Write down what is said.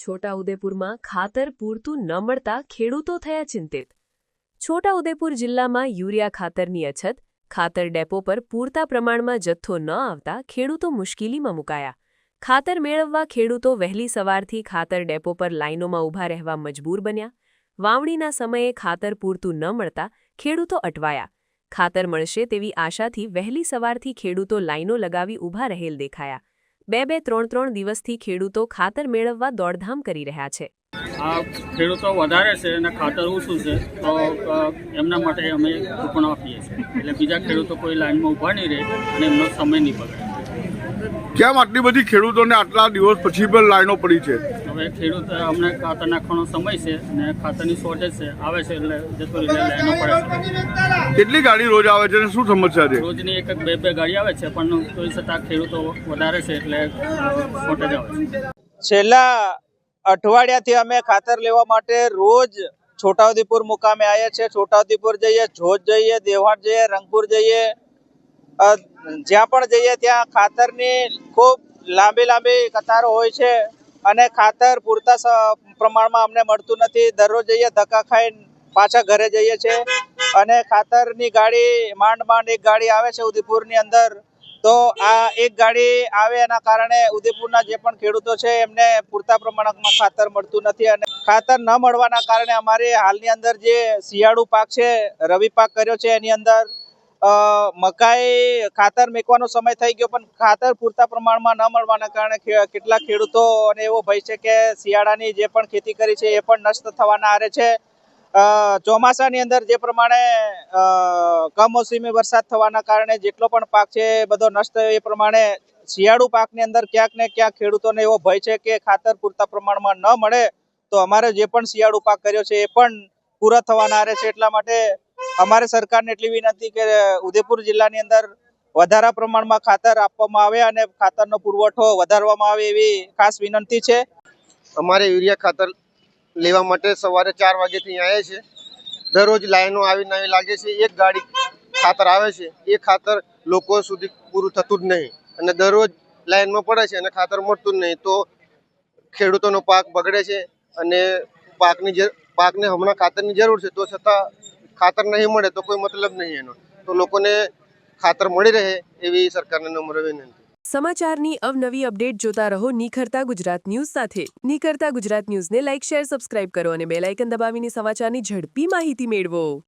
છોટાઉદેપુરમાં ખાતર પૂરતું ન મળતા ખેડૂતો થયા ચિંતિત. છોટાઉદેપુર જિલ્લામાં યુરિયા ખાતરની અછત, ખાતર ડેપો પર પૂરતા પ્રમાણમાં જથ્થો ન આવતા ખેડૂતો મુશ્કેલીમાં મુકાયા. ખાતર મેળવવા ખેડૂતો વહેલી સવારથી ખાતર ડેપો પર લાઇનોમાં ઊભા રહેવા મજબૂર બન્યા. વાવણીના સમયે ખાતર પૂરતું ન મળતા ખેડૂતો અટવાયા. ખાતર મળશે તેવી આશાથી વહેલી સવારથી ખેડૂતો લાઇનો લગાવી ઊભા રહેલ દેખાયા. બે બે ત્રણ ત્રણ દિવસથી ખેડૂતો ખાતર મેળવવા દોડધામ કરી રહ્યા છે. આ ખેડૂતો વધારે છે અને ખાતર ઓછું છે, તો એમના માટે અમે કૂપણ આપીએ છીએ. એટલે બીજા ખેડૂતો કોઈ લાઈનમાં ઊભા નહીં રહે અને એમનો સમય નહીં બગડે. કેમ આટલી બધી ખેડૂતોને આટલા દિવસ પછી પણ લાઈનો પડી છે? હવે ખેડૂત અમને ખાતર નાખવાનો સમય છે અને ખાતરની શોર્ટેજ છે આવે છે એટલે જતો લાઈનો પડે છે. કેટલી ગાડી રોજ આવે છે અને શું સમસ્યા છે? રોજની એક બે બે ગાડી આવે છે પણ તોય છતાં ખેડૂતો વધારે છે એટલે શોર્ટેજ આવે છે. છેલ્લા અઠવાડિયાથી અમે ખાતર લેવા માટે રોજ છોટાઉદેપુર મુકામે આવ્યા છે. છોટાઉદેપુર જઈએ જોજ જઈએ દેવાણ જઈએ રંગપુર જઈએ જ્યાં પણ જઈએ ત્યાં ખાતરની ખૂબ લાંબી લાંબી કતારો હોય છે અને ખાતર પૂરતા પ્રમાણમાં અમને મળતું નથી. દરરોજ જઈએ, ધક્કા ખાઈને પાછા ઘરે જઈએ છે અને ખાતરની ગાડી માંડ માંડ એક ગાડી આવે છે ઉદયપુરની અંદર. તો આ એક ગાડી આવે એના કારણે ઉદયપુરના જે પણ ખેડૂતો છે એમને પૂરતા પ્રમાણમાં ખાતર મળતું નથી અને ખાતર ન મળવાના કારણે અમારે હાલની અંદર જે શિયાળુ પાક છે, રવિ પાક કર્યો છે એની અંદર મકાઈ ખાતર મેકવાનો સમય થઈ ગયો, પણ ખાતર પૂરતા પ્રમાણમાં ન મળવાના કારણે કેટલા ખેડૂતો અને એવો ભય છે કે શિયાળાની જે પણ ખેતી કરી છે એ પણ નષ્ટ થવાના આરે છે. ચોમાસાની અંદર જે પ્રમાણે કમોસમી વરસાદ થવાના કારણે જેટલો પણ પાક છે બધો નષ્ટ થયો, એ પ્રમાણે શિયાળુ પાકની અંદર ક્યાંક ને ક્યાંક ખેડૂતોને એવો ભય છે કે ખાતર પૂરતા પ્રમાણમાં ન મળે, તો અમારે જે પણ શિયાળુ પાક કર્યો છે એ પણ પૂરા થવાના આરે છે, એટલા માટે અમારે સરકારને એટલી વિનંતી કે ઉદયપુર જિલ્લાની અંદર વધારા પ્રમાણમાં ખાતર આપવામાં આવે અને ખાતરનો પુરવઠો વધારવામાં આવે એવી ખાસ વિનંતી છે. અમારે યુરિયા ખાતર લેવા માટે સવારે ચાર વાગ્યાથી આવ્યા છે દરરોજ લાઈનો આવી લાગે છે. એક ગાડી ખાતર આવે છે. એ ખાતર લોકો સુધી પૂરું થતું જ નહીં અને દરરોજ લાઈનમાં પડે છે અને ખાતર મળતું જ નહીં. તો ખેડૂતોનો પાક બગડે છે અને પાકની પાકને હમણાં ખાતરની જરૂર છે. તો છતાં ખાતર નહીં મળે તો કોઈ મતલબ નહીં એનો. તો લોકોને ખાતર મળી રહે એવી સરકારને નમ્ર વિનંતી. સમાચારની અવનવી અપડેટ જોતા રહો નિખરતા ગુજરાત ન્યૂઝ સાથે. નિખરતા ગુજરાત ન્યૂઝને લાઇક, શેર, સબસ્ક્રાઇબ કરો અને બેલાઇકન દબાવીને સમાચારની ઝડપી માહિતી મેળવો.